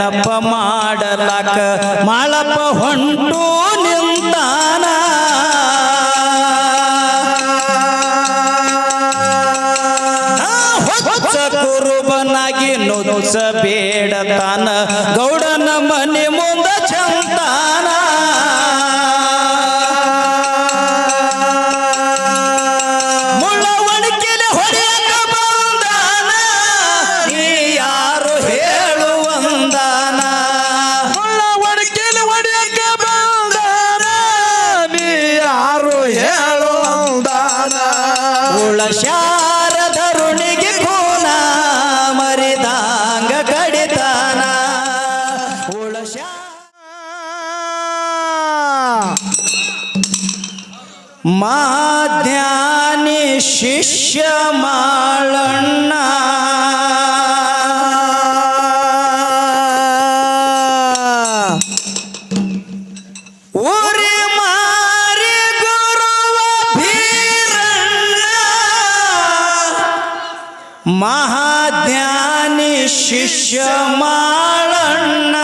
ನೆನಪ ಮಾಡಲಾಕ ಮಾಳಪ್ಪ ಹೊಂಟು ಉಳಶಾ ಶಮಾಳಣ್ಣ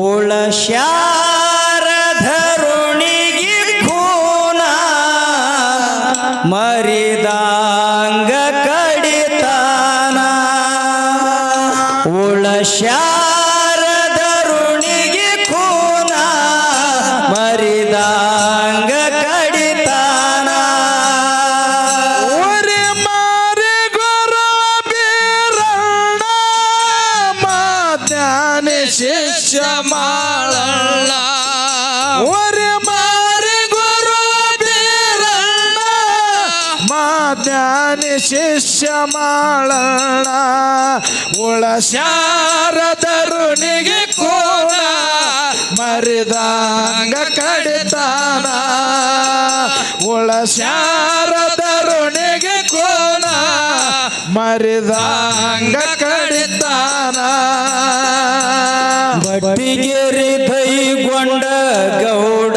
ಓಳ ಶಾರಧರುಣಿಗಿ ಖೂನ ಮರಿದಾಂಗ ಕಡಿತಾನ. ಓಳ ಶಾ ಶಿಷ್ಯ ಮಾಡಣ ಉಳ ಶಾರದರುನಿಗೆ ಕೋಣ, ಮರಿದಂಗ ಕಡಿತಾನ ಉಳ ಶಾರದರುನಿಗೆ ಕೋಣ, ಮರಿದಂಗ ಕಡಿತಾನ. ಬಟ್ಟಿಗೆರಿ ದೈಗೊಂಡ ಗೌಡ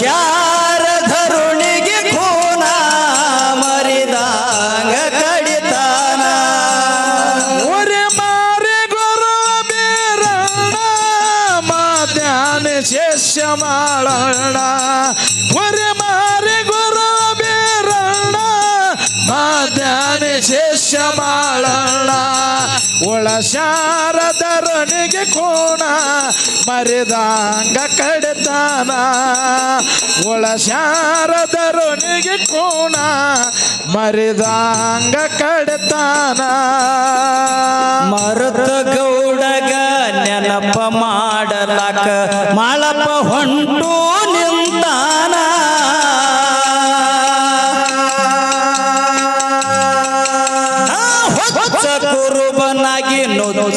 Yeah. ಒಳ ಶಾರದರನಿಗೆ ಕೋಣ ಮರೆದಾಂಗ ಕಡೆತಾನ. ಒಳ ಶಾರದರನಿಗೆ ಕೋಣ ಮರೆದಾಂಗ ಕಡೆತಾನ. ಮರದ ಗೌಡಗ ನೆನಪ ಮಾಡಲಾಕ ಮಾಳಪ್ಪ ಹೊಂಟು.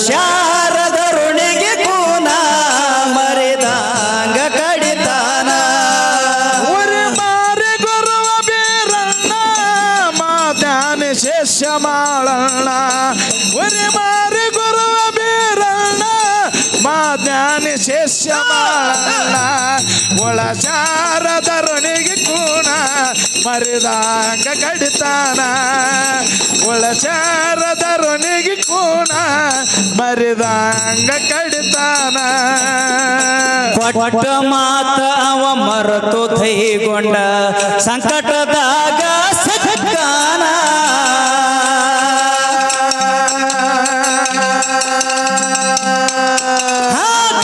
ಶಾರದರುಣಿಗೆ ಕೂನ ಮರೆದಾಂಗ ಕಡಿತಾನ. ಗುರು ಮಾರಿ ಗುರುವ ಬೀರಣ್ಣ ಮಾತಾನ ಶಿಷ್ಯ ಮಾಡಣ್ಣ ಗುರು ಮಾರಿ ಗುರುವ ಬೀರಣ್ಣ ಮಾತಾನ ಶಿಷ್ಯ ಮಾಡಣ್ಣ ಒಳ ಶಾರದರುಣಿಗೆ ಕೂನ ಮರೆದಾಂಗ ಕಡಿತಾನ. ಒಳ ಶಾರದರುಣಿಗೆ ಕೂನ ಮರಿದಂಗ ಕಡಿತಾನ. ಕೊಟ್ಟ ಮಾತ ಅವ ಮರೆತು ದೈಗೊಂಡ ಸಂಕಟದಾಗ ಸಜ್ಜಾನ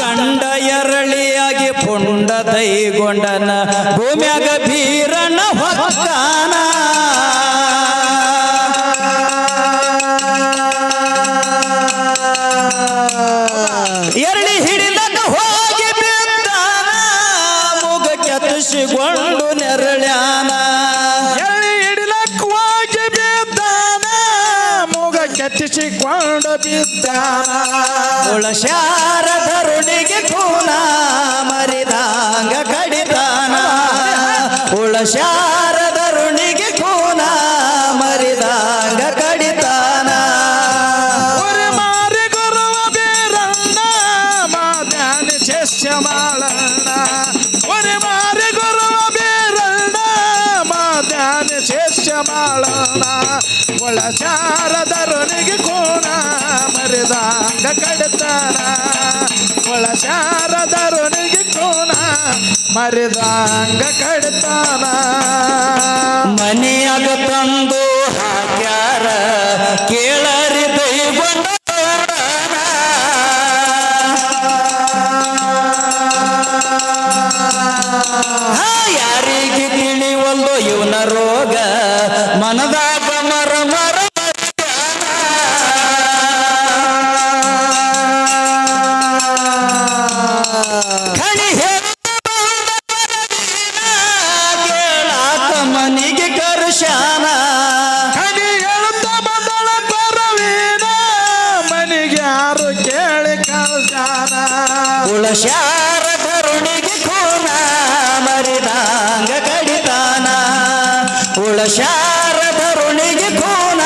ಗಂಡ ಎರಳಿಯಾಗಿ ಪುಂಡ ದೈಗೊಂಡನ ಭೂಮ್ಯಾಗ ಕೆತ್ತಸಿಕೊಂಡು ನೆರಳ್ಯಾನ. ಎಳ್ಳಿ ಹಿಡಿಲಕ್ಕ ಹೋಗಿ ಬಿದ್ದಾನ. ಮೂಗ ಕೆತ್ತಿಸಿಕೊಂಡು ಬಿದ್ದಾನ. ಉಳಶಾರ ಧರುಣಿಗೆ ಕೂನ ಮರಿದಾಂಗ ಕಡಿತಾನ ಉಳಶಾರ ಒಳ ಶಾರದರುನಿಗೆ ಕೋಣ ಮರಿದಂಗ ಕಡತಾನ. ಒಳ ಶಾರದರುನಿಗೆ ಕೋಣ ಮರೆದಾಂಗ ಕಡತಾನ. ಮನೆಯಾಗ ತಂದು ಹಾಕ್ಯಾರ, ಕೇಳರಿ ದೈಗೊಂಡ ಯಾರಿಗೆ ತಿಳಿವಲ್ಲೋ ಇವನ ರೋಗ? ಮನದಾಗ ಉಳಶಾರ ಧರುಣಿಗೆ ಖೂನ ಮರಿದಾಂಗ ಕಡಿತಾನ. ಉಳ ಧರುಣಿಗೆ ಖೂನ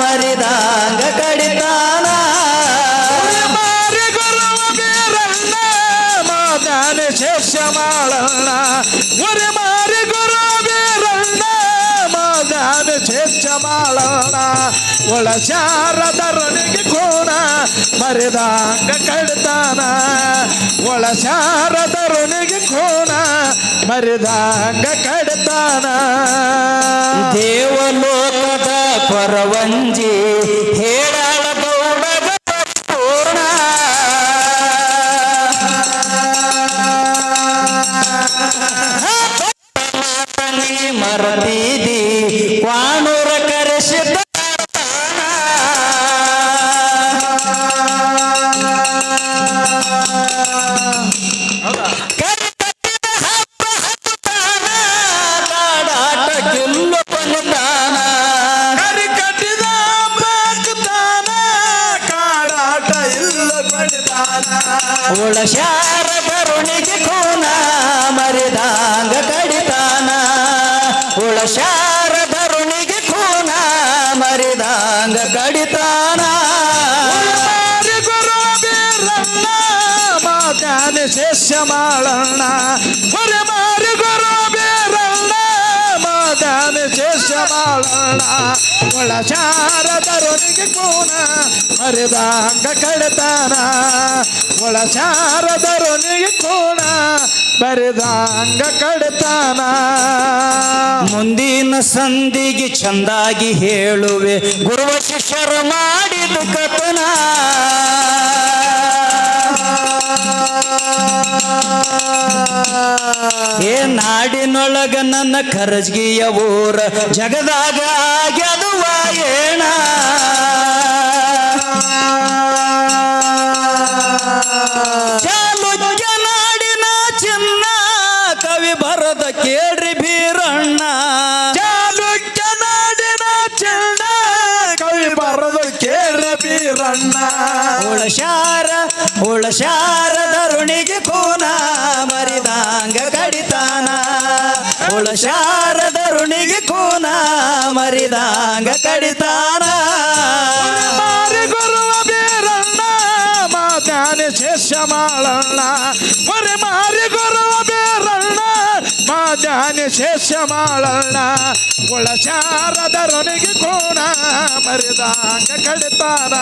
ಮರಿದಾಂಗ ಕಡಿತಾನ. ಮಾದಾನೆ ಶೇಷ ಮಾಡೋಣ ಒರೆ ಮಾರಿ ಗುರು ಮಾದಾನೆ ಶೇಷ ಮಾಳಣ್ಣ. ಒಳ ಶಾರದರನಿಗೆ ಕೋಣ ಮರಿದಂಗ ಕಡ್ತಾನ ಒಳ ಶಾರದರನಿಗೆ ಕೋಣ ಮರಿದಂಗ ಕಡ್ತಾನ ದೇವಲೋಕದ ಪರವಂಜಿ ಹೇಳಳ ಗೌಡಗ ಪೂರ್ಣ ನೀ ಮರತೀದಿ ಉಳಶಾರ ಬರುಣಿಗೆ ಕೋನ, ಮರಿದಾಂಗ ಕಡಿತಾನ. ಉಳಶಾರ ಬರುಣಿಗೆ ಕೋನ, ಮರಿದಾಂಗ ಕಡಿತಾನ. ಗುರು ಬೀರಣ್ಣ ಮಾತಾನೆ ಶಿಷ್ಯ ಮಾಳಣ್ಣ ಮಾತಾನ ಶಿಷ್ಯ ಒಳ ಶಾರದರೊನಿಗೆ ಕೂನ ಅಂಗ ಕಡತಾನ. ಒಳ ಶಾರದರೊನಿಗೆ ಕೋಣ ಬರಿದಾಂಗ ಕಡತಾನ. ಮುಂದಿನ ಸಂಧಿಗೆ ಚಂದಾಗಿ ಹೇಳುವೆ, ಗುರುವ ಶಿಷ್ಯರು ಮಾಡಿದ ಕಥನ. ಏ ನಾಡಿನೊಳಗ ನನ್ನ ಖರಜ್ಗಿಯ ಊರ ಜಗದಾಗ ಗೆದುವ ಏಣ ನಾಡಿನ ಚಿನ್ನ ಕವಿ ಬರದ ಕೇಳ್ರಿ ಬೀರಣ್ಣ. ನಾಡಿನ ಚಿನ್ನ ಕವಿ ಕೇಳ್ರಿ ಕೇಳ ಬೀರಣ್ಣ. ಉಳಶಾರ ಉಳಶಾರ ಶಾರದರುಣಿಗೆ ಕೋನ ಮರಿದಾಂಗ ಕಡಿತಾನ. ಗುರುವ ಬೀರಣ್ಣ ಮಾತಾನೆ ಶೇಷ ಮಾಡಣ್ಣ ಬರೆ ಮಾರಿ ಗುರುವ ಬೇರಣ್ಣ ಮಾತಾನೆ ಶೇಷ ಮಾಡಣ್ಣ ಒಳ ಶಾರದರುಣಿಗೆ ಕೋನ ಮರಿದಾಂಗ ಕಡಿತಾನ.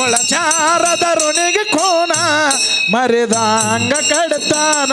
ಒಳ ಶಾರದರುಣಿಗೆ ಕೋನ ಮರಿದಾಂಗ ಕಡಿತಾನ.